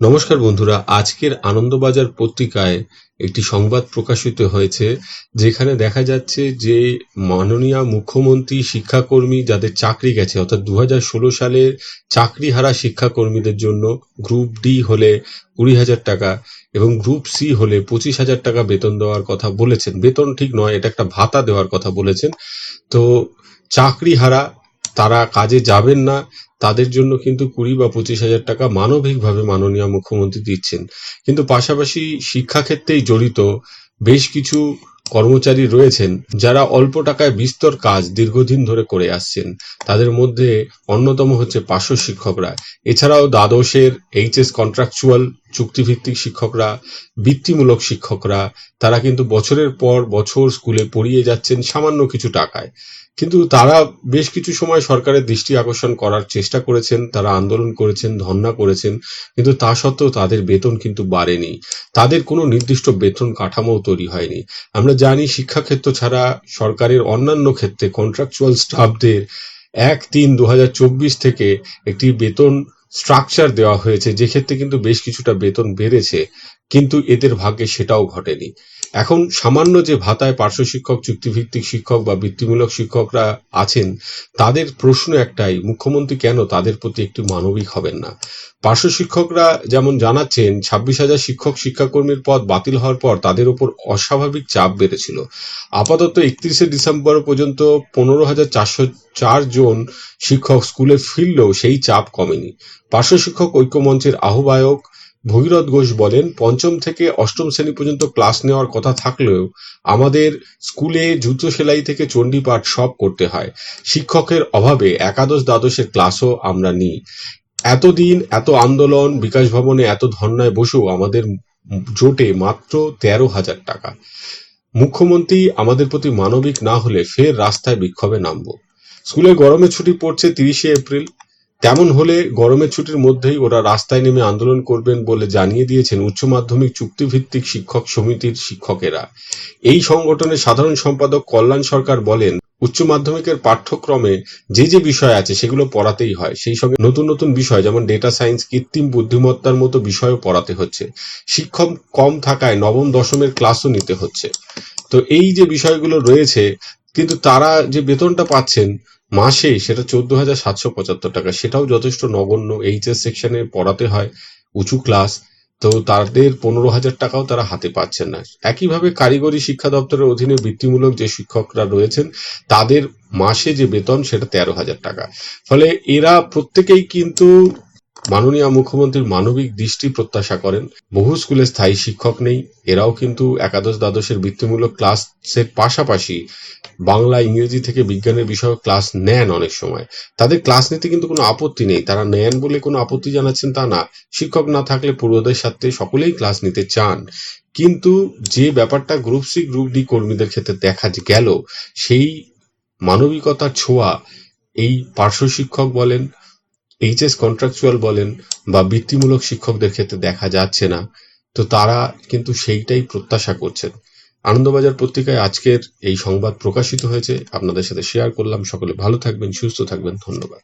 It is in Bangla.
নমস্কার বন্ধুরা, আজকের আনন্দবাজার পত্রিকায় একটি সংবাদ প্রকাশিত হয়েছে, যেখানে দেখা যাচ্ছে যে মাননীয় মুখ্যমন্ত্রী, শিক্ষাকর্মী যাদের চাকরি গেছে, অর্থাৎ দু হাজার ষোলো সালের চাকরিহারা শিক্ষাকর্মীদের জন্য গ্রুপ ডি হলে কুড়ি হাজার টাকা এবং গ্রুপ সি হলে পঁচিশ হাজার টাকা বেতন দেওয়ার কথা বলেছেন। বেতন ঠিক নয়, এটা একটা ভাতা দেওয়ার কথা বলেছেন। তো চাকরিহারা তারা কাজে যাবেন না, তাদের জন্য কিন্তু কুড়ি বা পঁচিশ হাজার টাকা মানবিকভাবে মাননীয় মুখ্যমন্ত্রী দিচ্ছেন। কিন্তু পাশাপাশি শিক্ষাক্ষেত্রেই জড়িত বেশ কিছু কর্মচারী রয়েছেন, যারা অল্প টাকায় বিস্তর কাজ দীর্ঘদিন ধরে করে আসছেন। তাদের মধ্যে অন্যতম হচ্ছে পার্শ্ব শিক্ষকরা। এছাড়াও দ্বাদশের এইচএস কন্ট্রাকচুয়াল চুক্তিভিত্তিক শিক্ষকরা, বৃত্তিমূলক শিক্ষকরা, তারা কিন্তু বছরের পর বছর স্কুলে পড়িয়ে যাচ্ছেন সামান্য কিছু টাকায়। কিন্তু তারা বেশ কিছু সময় সরকারের দৃষ্টি আকর্ষণ করার চেষ্টা করেছেন, তারা আন্দোলন করেছেন, ধর্ণা করেছেন, কিন্তু তা সত্ত্বেও তাদের বেতন কিন্তু বাড়েনি। তাদের কোনো নির্দিষ্ট বেতন কাঠামো তৈরি হয়নি। আমরা জানি শিক্ষাক্ষেত্র ছাড়া সরকারের অন্যান্য ক্ষেত্রে কন্ট্রাকচুয়াল স্টাফদের এক তিন দু থেকে একটি বেতন স্ট্রাকচার দেওয়া হয়েছে, যে ক্ষেত্রে কিন্তু বেশ কিছুটা বেতন বেড়েছে, কিন্তু এদের ভাগ্যে সেটাও ঘটেনি। এখন সামান্য যে ভাতায় পার্শ্ব শিক্ষক, চুক্তিভিত্তিক শিক্ষক বা বৃত্তিমূলক শিক্ষকরা আছেন, তাদের প্রশ্ন একটাই, মুখ্যমন্ত্রী কেন তাদের প্রতি একটু মানবিক হবেন না? পার্শ্ব শিক্ষকরা যেমন জানাচ্ছেন, ছাব্বিশ হাজার শিক্ষক, শিক্ষাকর্মীর পদ বাতিল হওয়ার পর তাদের উপর অস্বাভাবিক চাপ বেড়েছিল। আপাতত একত্রিশে ডিসেম্বর পর্যন্ত পনেরো হাজার চারশো চার জন শিক্ষক স্কুলে ফিরলেও সেই চাপ কমেনি। পার্শ্ব শিক্ষক ঐক্যমঞ্চের আহ্বায়ক ভগীরথ ঘোষ বলেন, পঞ্চম থেকে অষ্টম শ্রেণি পর্যন্ত ক্লাস নেওয়ার কথা থাকলেও আমাদের স্কুলে জুতো সেলাই থেকে চণ্ডীপাঠ সব করতে হয়। শিক্ষকের অভাবে একাদশ দ্বাদশের ক্লাসও আমরা নিই। এতদিন এত আন্দোলন, বিকাশ ভবনে এত ধর্নায় বসেও আমাদের জোটে মাত্র তেরো হাজার টাকা। মুখ্যমন্ত্রী আমাদের প্রতি মানবিক না হলে ফের রাস্তায় বিক্ষোভে নামবো। স্কুলে গরমের ছুটি পড়ছে তিরিশে এপ্রিল তেমন হলে গরমের ছুটির মধ্যেই ওরা রাস্তায় নেমে আন্দোলন করবেন বলে জানিয়ে দিয়েছেন উচ্চ মাধ্যমিক চুক্তিভিত্তিক শিক্ষক সমিতির শিক্ষকেরা। এই সংগঠনের সাধারণ সম্পাদক কল্যাণ সরকার বলেন, উচ্চ মাধ্যমিকের পাঠ্যক্রমে যে যে বিষয় আছে সেগুলো পড়াতেই হয়। সেই সঙ্গে নতুন নতুন বিষয় যেমন ডেটা সায়েন্স, কৃত্রিম বুদ্ধিমত্তার মতো বিষয়ও পড়াতে হচ্ছে। শিক্ষক কম থাকায় নবম দশমের ক্লাসও নিতে হচ্ছে। তো এই যে বিষয়গুলো রয়েছে কিন্তু তারা যে বেতনটা পাচ্ছেন মাসে সেটা চোদ্দ হাজার সাতশো পঁচাত্তর টাকা, সেটাও যথেষ্ট নগণ্য। এইচএস সেকশনে পড়াতে হয়, উঁচু ক্লাস তো তাদের পনেরো হাজার টাকাও তারা হাতে পাচ্ছেন না। একইভাবে কারিগরি শিক্ষা দপ্তরের অধীনে বৃত্তিমূলক যে শিক্ষকরা রয়েছেন, তাদের মাসে যে বেতন সেটা তেরো হাজার টাকা। ফলে এরা প্রত্যেকেই কিন্তু মাননীয় মুখ্যমন্ত্রীর মানবিক দৃষ্টি প্রত্যাশা করেন। বহু স্কুলে স্থায়ী শিক্ষক নেই। এরাও কিন্তু একাদশ দ্বাদশের বৃত্তিমূলক ক্লাসের পাশাপাশি বাংলা, ইংরেজি থেকে বিজ্ঞানের বিষয়ে ক্লাস নেন অনেক সময়। তাদের ক্লাস নিতে কিন্তু কোনো আপত্তি নেই। তারা নেন বলে কোনো আপত্তি জানাচ্ছেন তা না। শিক্ষক না থাকলে পূর্বদের সাথে সকলেই ক্লাস নিতে চান। কিন্তু যে ব্যাপারটা গ্রুপ সি, গ্রুপ ডি কর্মীদের ক্ষেত্রে দেখা গেল, সেই মানবিকতার ছোঁয়া এই পার্শ্ব শিক্ষক বলেন এইচএস কন্ট্রাকচুয়াল বলেন বা বৃত্তিমূলক শিক্ষকদের ক্ষেত্রে দেখা যাচ্ছে না, তো তারা কিন্তু সেইটাই প্রত্যাশা করছেন। আনন্দবাজার পত্রিকায় আজকের এই সংবাদ প্রকাশিত হয়েছে, আপনাদের সাথে শেয়ার করলাম। সকলে ভালো থাকবেন, সুস্থ থাকবেন, ধন্যবাদ।